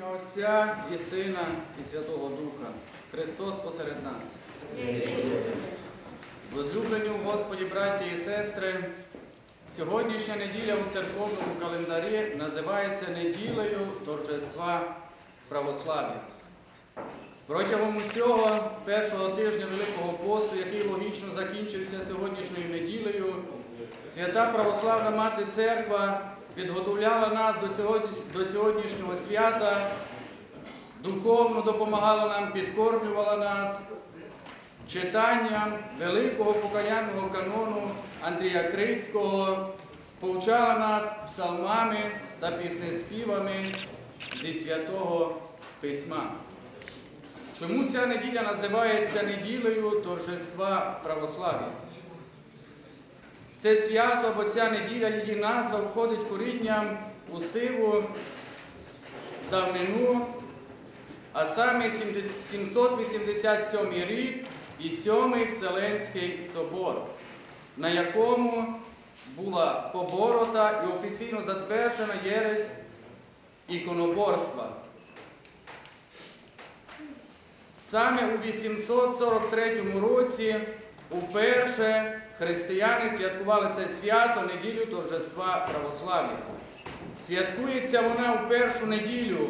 ім'я Отця і Сина, і Святого Духа. Христос посеред нас. Возлюблені у Господі, браті і сестри, сьогоднішня неділя у церковному календарі називається неділею торжества православ'я. Протягом усього першого тижня Великого посту, який логічно закінчився сьогоднішньою неділею, свята Православна Мати Церква підготовляла нас до, сьогоднішнього свята, духовно допомагала нам, підкормлювала нас читанням великого покаянного канону Андрія Крицького, повчала нас псалмами та піснеспівами зі святого письма. Чому ця неділя називається неділею торжества православ'я? Це свято або ця неділя, її назва входить корінням у сиву давнину, а саме 787 рік і сьомий Вселенський собор, на якому була поборота і офіційно затверджена єресь іконоборства. Саме у 843 році уперше християни святкували це свято неділю торжества православ'я. Святкується вона у першу неділю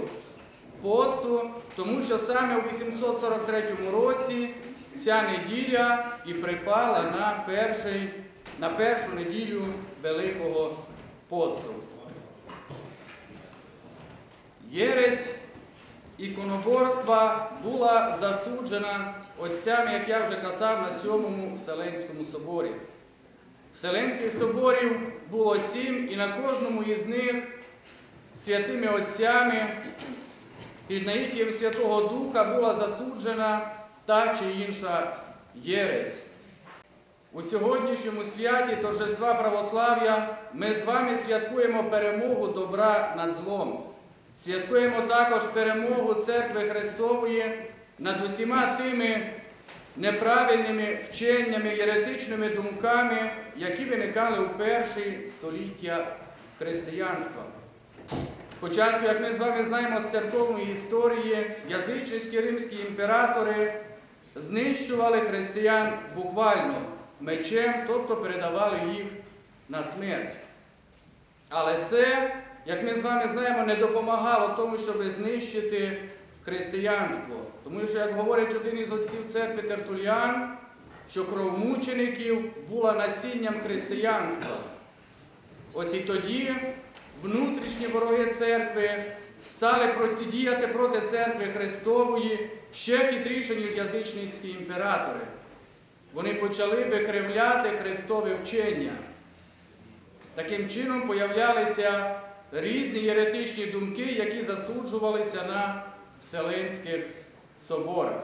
посту, тому що саме у 843 році ця неділя і припала на, перший, на першу неділю Великого посту. Єресь іконоборства була засуджена отцями, як я вже казав, на сьомому Вселенському соборі. Вселенських соборів було сім, і на кожному із них святими отцями під наїттям Святого Духа була засуджена та чи інша єресь. У сьогоднішньому святі торжества православ'я ми з вами святкуємо перемогу добра над злом. Святкуємо також перемогу Церкви Христової над усіма тими неправильними вченнями, єретичними думками, які виникали у перші століття християнства. Спочатку, як ми з вами знаємо з церковної історії, язичницькі римські імператори знищували християн буквально мечем, тобто передавали їх на смерть. Але це як ми з вами знаємо, не допомагало тому, щоб знищити християнство. Тому що, як говорить один із отців церкви Тертуліан, що кров мучеників була насінням християнства. Ось і тоді внутрішні вороги церкви стали протидіяти проти церкви Христової ще хитріше, ніж язичницькі імператори. Вони почали викривляти Христове вчення. Таким чином появлялися різні єретичні думки, які засуджувалися на Вселенських соборах.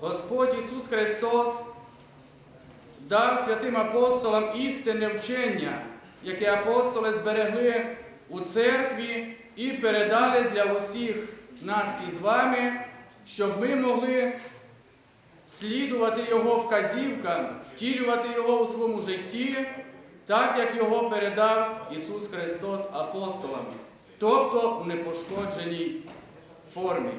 Господь Ісус Христос дав святим апостолам істинне вчення, яке апостоли зберегли у церкві і передали для усіх нас із вами, щоб ми могли слідувати Його вказівкам, втілювати Його у своєму житті так як його передав Ісус Христос апостолам, тобто в непошкодженій формі.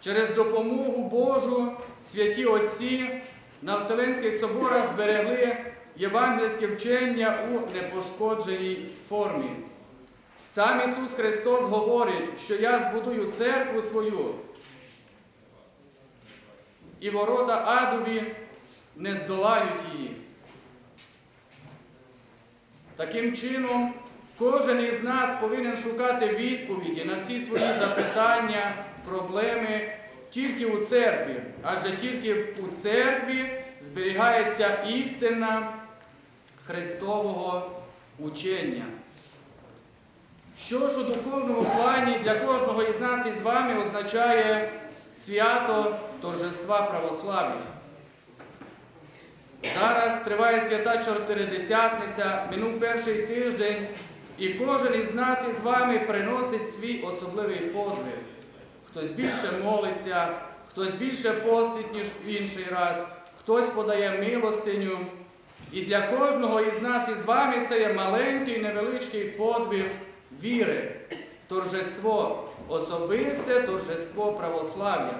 Через допомогу Божу святі Отці на Вселенських соборах зберегли євангельське вчення у непошкодженій формі. Сам Ісус Христос говорить, що я збудую церкву свою, і ворота адові не здолають її. Таким чином, кожен із нас повинен шукати відповіді на всі свої запитання, проблеми тільки у церкві, адже тільки у церкві зберігається істина Христового учення. Що ж у духовному плані для кожного із нас із вами означає свято торжества православ'я? Зараз триває свята Чотиридесятниця, минув перший тиждень, і кожен із нас із вами приносить свій особливий подвиг. Хтось більше молиться, хтось більше постить, ніж в інший раз, хтось подає милостиню. І для кожного із нас із вами це є маленький невеличкий подвиг віри, торжество, особисте торжество православ'я.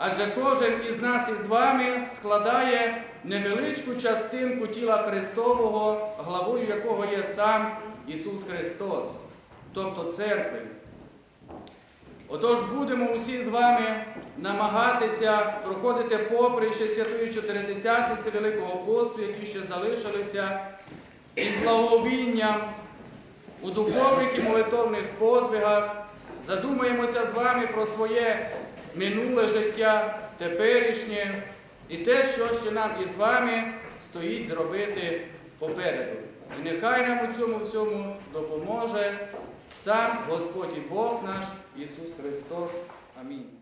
Адже кожен із нас із вами складає невеличку частинку тіла Христового, главою якого є сам Ісус Христос, тобто церкви. Отож будемо усі з вами намагатися проходити поприще Святої Чотиридесятниці Великого посту, які ще залишилися, із благовінням у духовних і молитовних подвигах. Задумаємося з вами про своє минуле життя, теперішнє і те, що ще нам із вами стоїть зробити попереду. І нехай нам у цьому всьому допоможе сам Господь і Бог наш Ісус Христос. Амінь.